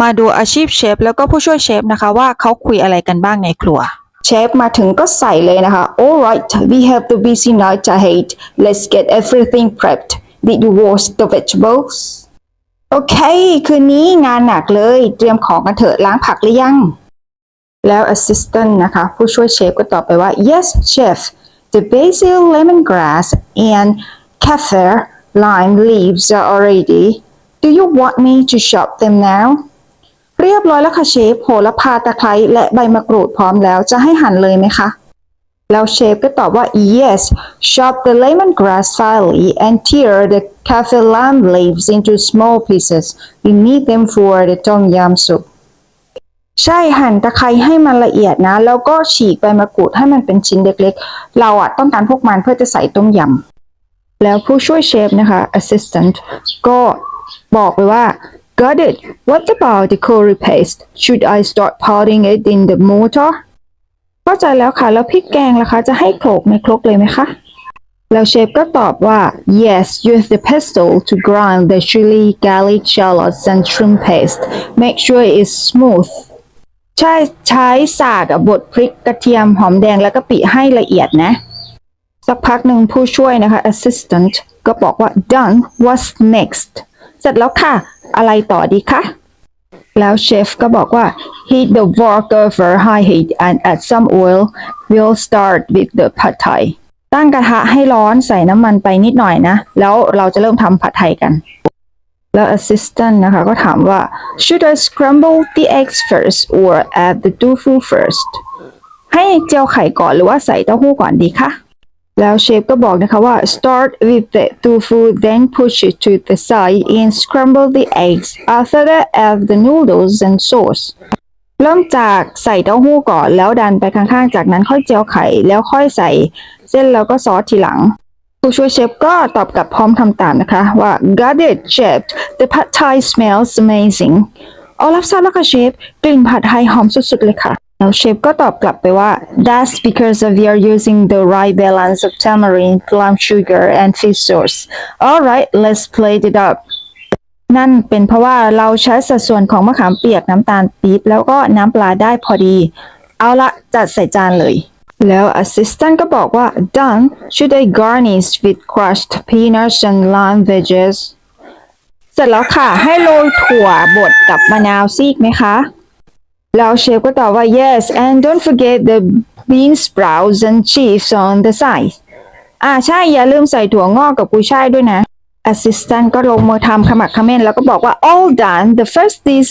มาดูอาชีพเชฟแล้วก็ผู้ช่วยเชฟนะคะว่าเขาคุยอะไรกันบ้างในครัว เชฟมาถึงก็ใส่เลยนะคะ Alright we have the busy night ahead let's get everything prepped did you wash the vegetables โอเค คืนนี้งานหนักเลย เตรียมของกันเถอะล้างผักหรือยัง แล้ว assistant นะคะ ผู้ช่วยเชฟก็ตอบไปว่า yes chef the basil lemongrass and kaffir lime leaves are already do you want me to chop them now รียบร้อยแล้วค่ะเชฟโหระพาตะไคร้และใบมะกรูดพร้อมแล้วจะให้หั่นเลยไหมคะแล้วเชฟก็ตอบว่า yes chop the lemongrass finely and tear the kaffir lime leaves into small pieces you need them for the tom yum soup ใช่หั่นตะไคร้ให้มันละเอียดนะ แล้วก็ฉีกใบมะกรูดให้มันเป็นชิ้นเล็กๆ เราอะต้องการพวกมันเพื่อจะใส่ต้มยำแล้วผู้ช่วยเชฟนะคะ assistant ก็บอกไปว่า got it what about the curry paste should I start pouring it in the mortar เข้าใจแล้วค่ะ แล้วพริกแกงล่ะคะ จะให้โขลกในครกเลยไหมคะ แล้วเชฟก็ตอบว่า yes use the pestle to grind the chili garlic shallots and shrimp paste make sure it's smooth ใช่ใช้สากบดพริกกระเทียมหอมแดงและกะปิให้ละเอียดนะ สักพักหนึ่งผู้ช่วยนะคะ assistant ก็บอกว่า done what's next ร็จแล้วค่ะ อะไรต่อดีคะแล้วเชฟก็บอกว่า heat the wok over high heat and add some oil we'll start with the pad thai ตั้งกระทะให้ร้อนใส่น้ำมันไปนิดหน่อยนะ แล้วเราจะเริ่มทำผัดไทยกัน แล้ว assistant นะคะก็ถามว่า should I scramble the eggs first or add the tofu first ให้เจียวไข่ก่อนหรือว่าใส่เต้าหู้ก่อนดีคะ แล้วเชฟก็บอกนะคะว่า start with the tofu then push it to the side and scramble the eggs after that add the noodles and sauce เริ่มจากใส่เต้าหู้ก่อนแล้วดันไปข้างๆ จากนั้นค่อยเจียวไข่แล้วค่อยใส่เส้นแล้วก็ซอสทีหลังผู้ช่วยเชฟก็ตอบกลับพร้อมทำตามนะคะว่า got it chef the pad thai smells amazing เอารับทราบแล้วค่ะเชฟกลิ่นผัดไทยหอมสุดๆเลยค่ะ แล้วเชฟก็ตอบกลับไปว่า that's because we are using the right balance of tamarind plum sugar and fish sauce All right, let's plate it up นั่นเป็นเพราะว่าเราใช้สัดส่วนของมะขามเปียกน้ำตาลปี๊บแล้วก็น้ำปลาได้พอดี เอาละจัดใส่จานเลย แล้ว assistant ก็บอกว่า done should I garnish with crushed peanuts and lime veggies เสร็จแล้วค่ะ ให้โรยถั่วบดกับมะนาวซีกไหมคะ แล้วเชฟก็ตอบว่า yes and don't forget the bean sprouts and chives on the side อ่าใช่อย่าลืมใส่ถั่วงอกกับกุยช่ายด้วยนะ assistant ก็ลงมือทำขมักขม้นแล้วก็บอกว่า all done the first dish